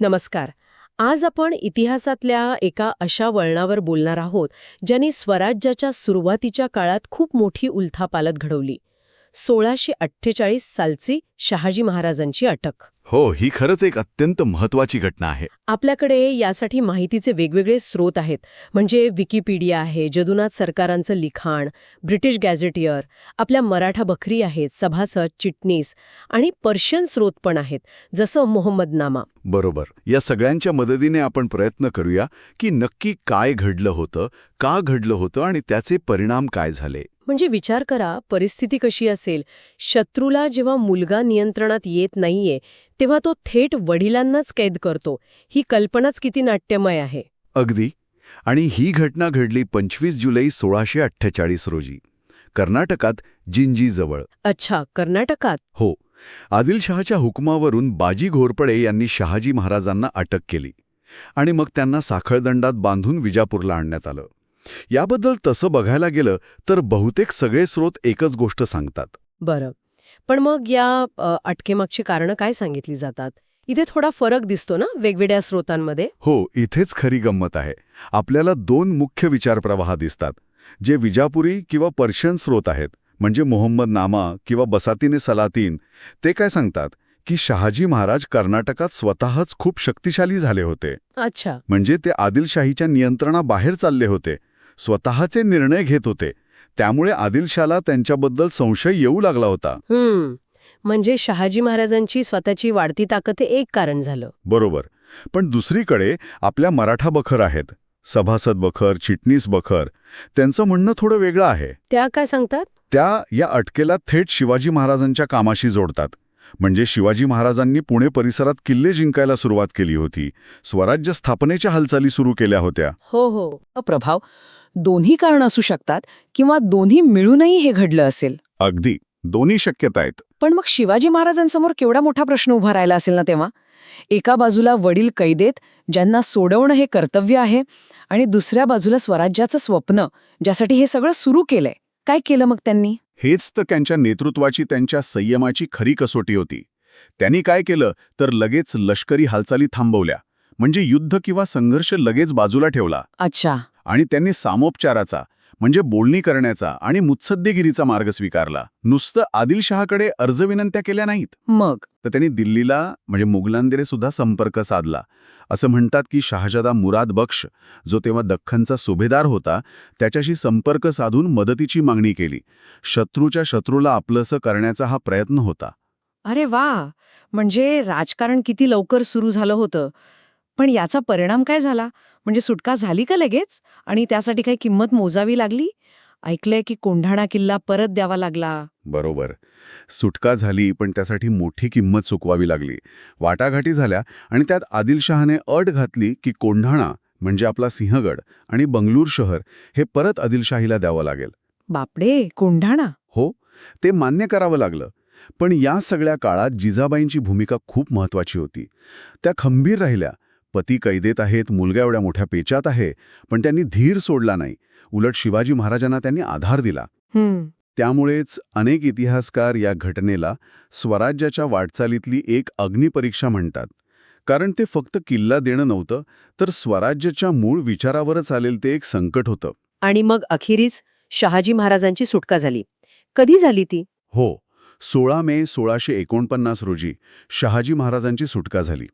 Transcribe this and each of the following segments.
नमस्कार. आज आपण इतिहासातल्या एका अशा वळणावर बोलणार आहोत ज्यांनी स्वराज्याच्या सुरुवातीच्या काळात खूप मोठी उलथापालत घडवली. सोळाशे अठ्ठेचाळीस सालची शहाजी महाराजांची अटक. हो ही खरंच एक अत्यंत महत्वाची घटना आहे. आपल्याकडे यासाठी माहितीचे वेगवेगळे स्रोत आहेत. म्हणजे विकिपीडिया आहे जदुनाथ सरकारांचं लिखाण ब्रिटिश गॅझेटियर आपल्या मराठा बखरी आहेत सभासद चिटणीस आणि पर्शियन स्रोत पण आहेत जसं मोहम्मदनामा. बरोबर. या सगळ्यांच्या मदतीने आपण प्रयत्न करूया की नक्की काय घडलं होतं का घडलं होतं आणि त्याचे परिणाम काय झाले. म्हणजे विचार करा परिस्थिती कशी असेल. शत्रूला जेव्हा मुलगा नियंत्रणात येत नाहीये तेव्हा तो थेट वडिलांनाच कैद करतो. ही कल्पनाच किती नाट्यमय आहे. अगदी. आणि ही घटना घडली पंचवीस जुलै सोळाशे अठ्ठेचाळीस रोजी. कर्नाटकात जिंजीजवळ. अच्छा कर्नाटकात? हो. आदिलशहाच्या हुकुमावरून बाजी घोरपडे यांनी शहाजी महाराजांना अटक केली. आणि मग त्यांना साखळदंडात बांधून विजापूरला आणण्यात आलं. याबद्दल तसं बघायला गेलं तर बहुतेक सगळे स्रोत एकच गोष्ट सांगतात. बरं. पण मग या अटकेमागची कारणं काय सांगितली जातात? इथे थोडा फरक दिसतो ना वेगवेगळ्या स्रोतांमध्ये? हो इथेच खरी गंमत आहे. आपल्याला दोन मुख्य विचारप्रवाह दिसतात. जे विजापुरी किंवा पर्शियन स्रोत आहेत म्हणजे मोहम्मद नामा किंवा बसातीने सलातीन ते काय सांगतात? की शहाजी महाराज कर्नाटकात स्वतःच खूप शक्तिशाली झाले होते. अच्छा. म्हणजे ते आदिलशाहीच्या नियंत्रणाबाहेर चालले होते. स्वतःचे निर्णय घेत होते. त्यामुळे आदिलशाला त्यांच्याबद्दल संशय येऊ लागला होता. म्हणजे शहाजी महाराजांची स्वतःची वाढती ताकद एक कारण झालं. बरोबर. पण दुसरीकडे आपल्या मराठा बखर आहेत. सभासद बखर चिटणीस बखर त्यांचं म्हणणं थोडं वेगळं आहे. त्या काय सांगतात? त्या या अटकेला थेट शिवाजी महाराजांच्या कामाशी जोडतात. म्हणजे शिवाजी महाराजांनी पुणे परिसरात किल्ले जिंकायला सुरुवात केली होती. स्वराज्य स्थापनेच्या हालचाली सुरू केल्या होत्या. हो हो. प्रभाव दोन्ही कारण असू शकतात किंवा दोन्ही मिळूनही हे घडलं असेल. अगदी. दोन्ही शक्यता आहेत. पण मग शिवाजी महाराजांसमोर केवढा मोठा प्रश्न उभा राहिला असेल ना तेव्हा? एका बाजूला वडील कैदेत ज्यांना सोडवणं हे कर्तव्य आहे आणि दुसऱ्या बाजूला स्वराज्याचं स्वप्न ज्यासाठी हे सगळं सुरू केलंय. काय केलं मग त्यांनी? हेच तर त्यांच्या नेतृत्वाची त्यांच्या संयमाची खरी कसोटी होती. त्यांनी काय केलं तर लगेच लष्करी हालचाली थांबवल्या. म्हणजे युद्ध किंवा संघर्ष लगेच बाजूला ठेवला. अच्छा. आणि त्यांनी सामोपचाराचा म्हणजे बोलणी करण्याचा आणि मुत्सद्देगिरीचा मार्ग स्वीकारला. नुसतं आदिलशहाकडे अर्जविनंत्या केल्या नाहीत. मग? तर त्यांनी दिल्लीला म्हणजे मुघलांकडे सुद्धा संपर्क साधला. असं म्हणतात की शहाजादा मुराद बक्ष जो तेव्हा दख्खनचा सुभेदार होता त्याच्याशी संपर्क साधून मदतीची मागणी केली. शत्रूच्या शत्रूला आपलंसं करण्याचा हा प्रयत्न होता. अरे वा! म्हणजे राजकारण किती लवकर सुरू झालं होतं. पण याचा परिणाम काय झाला? म्हणजे सुटका झाली का लगेच? आणि त्यासाठी काही किंमत मोजावी लागली? ऐकलंय की कोंढाणा किल्ला परत द्यावा लागला. बरोबर. सुटका झाली पण त्यासाठी मोठी किंमत चुकवावी लागली. वाटाघाटी झाल्या आणि त्यात आदिलशहाने अट घातली की कोंढाणा म्हणजे आपला सिंहगड आणि बंगळूर शहर हे परत आदिलशाहीला द्यावं लागेल. बापडे! कोंढाणा? हो. ते मान्य करावं लागलं. पण या सगळ्या काळात जिजाबाईंची भूमिका खूप महत्वाची होती. त्या खंबीर राहिल्या. पती कैदेत आहेत मुलगा एवढ्या मोठ्या पेचात आहे पण त्यांनी धीर सोडला नाही. उलट शिवाजी महाराजांना त्यांनी आधार दिला. त्यामुळेच अनेक इतिहासकार या घटनेला स्वराज्याच्या वाटचालीतली एक अग्निपरीक्षा म्हणतात. कारण ते फक्त किल्ला देणं नव्हतं तर स्वराज्याच्या मूळ विचारावरच आलेलं ते एक संकट होतं. आणि मग अखेरीस शहाजी महाराजांची सुटका झाली. कधी झाली ती? हो सोळा मे सोळाशे एकोणपन्नास रोजी शहाजी महाराजांची सुटका झाली.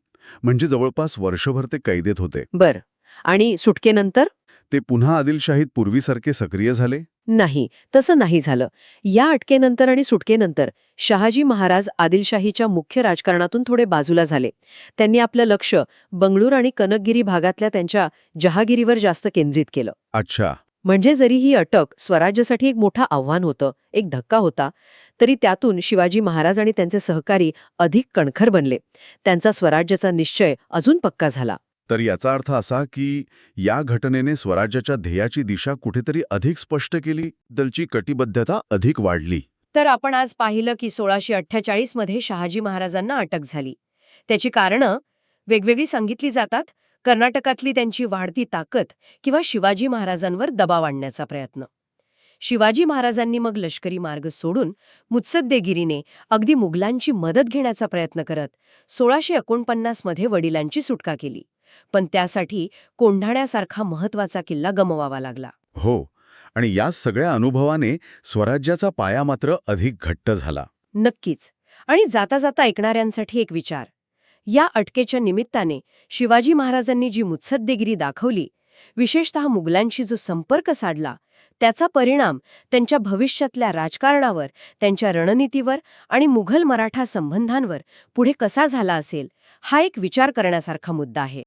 म्हणजे जवळपास वर्षभर ते कैदेत होते. बर. आणि सुटकेनंतर? ते पुन्हा आदिलशाहीत पूर्वीसारखे सक्रिय झाले? नाही तसं नाही झालं. या अटकेनंतर आणि सुटकेनंतर शहाजी महाराज आदिलशाहीच्या मुख्य राजकारणातून थोडे बाजूला झाले. त्यांनी आपलं लक्ष बंगळूर आणि कनकगिरी भागातल्या त्यांच्या जहागिरीवर जास्त केंद्रित केलं. अच्छा. म्हणजे जरी ही अटक स्वराज्यासाठी एक मोठं आव्हान होतं एक धक्का होता तरी त्यातून शिवाजी महाराज आणि त्यांचे सहकारी अधिक कणखर बनले. त्यांचा स्वराज्याचा निश्चय अजून पक्का झाला. तर याचा अर्थ असा की या घटनेने स्वराज्याच्या ध्येयाची दिशा कुठेतरी अधिक स्पष्ट केली दलची कटिबद्धता अधिक वाढली. तर आपण आज पाहिलं की सोळाशे अठ्ठेचाळीसमध्ये शहाजी महाराजांना अटक झाली. त्याची कारणं वेगवेगळी सांगितली जातात कर्नाटकातली त्यांची वाढती ताकद किंवा शिवाजी महाराजांवर दबाव आणण्याचा प्रयत्न. शिवाजी महाराजांनी मग लष्करी मार्ग सोडून मुत्सद्देगिरीने अगदी मुघलांची मदत घेण्याचा प्रयत्न करत सोळाशे एकोणपन्नासमध्ये वडिलांची सुटका केली. पण त्यासाठी कोंढाण्यासारखा महत्त्वाचा किल्ला गमवावा लागला. हो आणि या सगळ्या अनुभवाने स्वराज्याचा पाया मात्र अधिक घट्ट झाला. नक्कीच. आणि जाता जाता ऐकणाऱ्यांसाठी एक विचार. या अटकेच्या निमित्ताने शिवाजी महाराजांनी जी मुत्सद्देगिरी दाखवली विशेषतः मुघलांशी जो संपर्क साधला त्याचा परिणाम त्यांच्या भविष्यातल्या राजकारणावर त्यांच्या रणनीतीवर आणि मुघल मराठा संबंधांवर पुढे कसा झाला असेल हा एक विचार करण्यासारखा मुद्दा आहे.